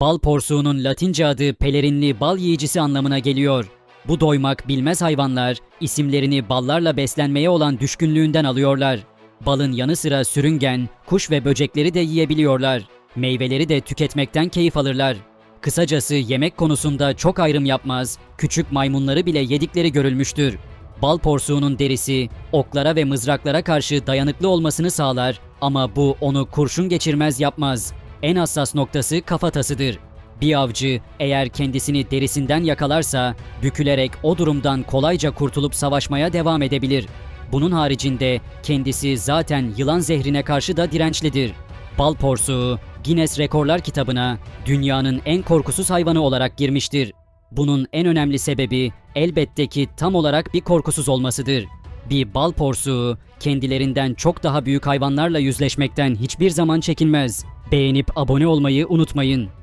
Bal porsuğunun latince adı pelerinli bal yiyicisi anlamına geliyor. Bu doymak bilmez hayvanlar isimlerini ballarla beslenmeye olan düşkünlüğünden alıyorlar. Balın yanı sıra sürüngen, kuş ve böcekleri de yiyebiliyorlar. Meyveleri de tüketmekten keyif alırlar. Kısacası yemek konusunda çok ayrım yapmaz, küçük maymunları bile yedikleri görülmüştür. Bal porsuğunun derisi oklara ve mızraklara karşı dayanıklı olmasını sağlar ama bu onu kurşun geçirmez yapmaz. En hassas noktası kafatasıdır. Bir avcı eğer kendisini derisinden yakalarsa bükülerek o durumdan kolayca kurtulup savaşmaya devam edebilir. Bunun haricinde kendisi zaten yılan zehrine karşı da dirençlidir. Bal porsuğu Guinness Rekorlar kitabına dünyanın en korkusuz hayvanı olarak girmiştir. Bunun en önemli sebebi elbette ki tam olarak bir korkusuz olmasıdır. Bir bal porsuğu kendilerinden çok daha büyük hayvanlarla yüzleşmekten hiçbir zaman çekinmez. Beğenip abone olmayı unutmayın.